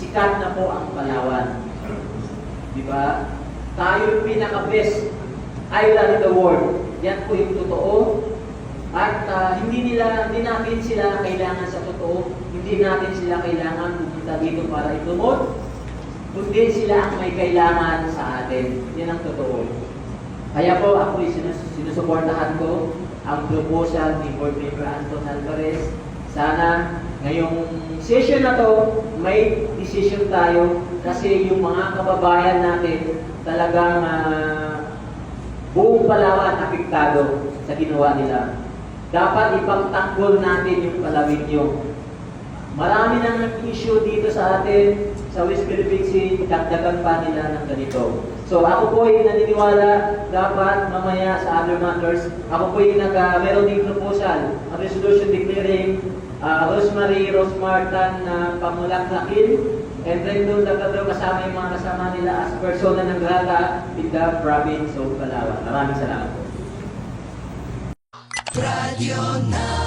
sikat na po ang Palawan. Di ba? Tayo yung pinaka-best island in the world. Yan po yung totoo. At ah, hindi nila, hindi natin sila kailangan sa totoo. Hindi natin sila kailangan pumunta dito para itumot. Kundi sila ang may kailangan sa atin. Yan ang totoo. Kaya po ako sinus sinusuportahan ko ang proposal ni Board Member Anton Alvarez. Sana ngayong session na to, may decision tayo kasi yung mga kababayan natin talagang ah, buong Palawan apektado sa ginawa nila. Dapat ipagtanggol natin yung Palawinyo. Marami nang nag-issue dito sa atin sa West Philippine Sea, dagdagan pa nila ng ganito. So ako po ay naniniwala dapat mamaya sa other matters, ako po ay nag, uh, meron ding proposal, resolution declaring uh, Rosemary Rose Martin na pamulaklakin and then doon dapat daw kasama yung mga kasama nila as persona ng grata in the province of Palawan. Maraming salamat po. Radio na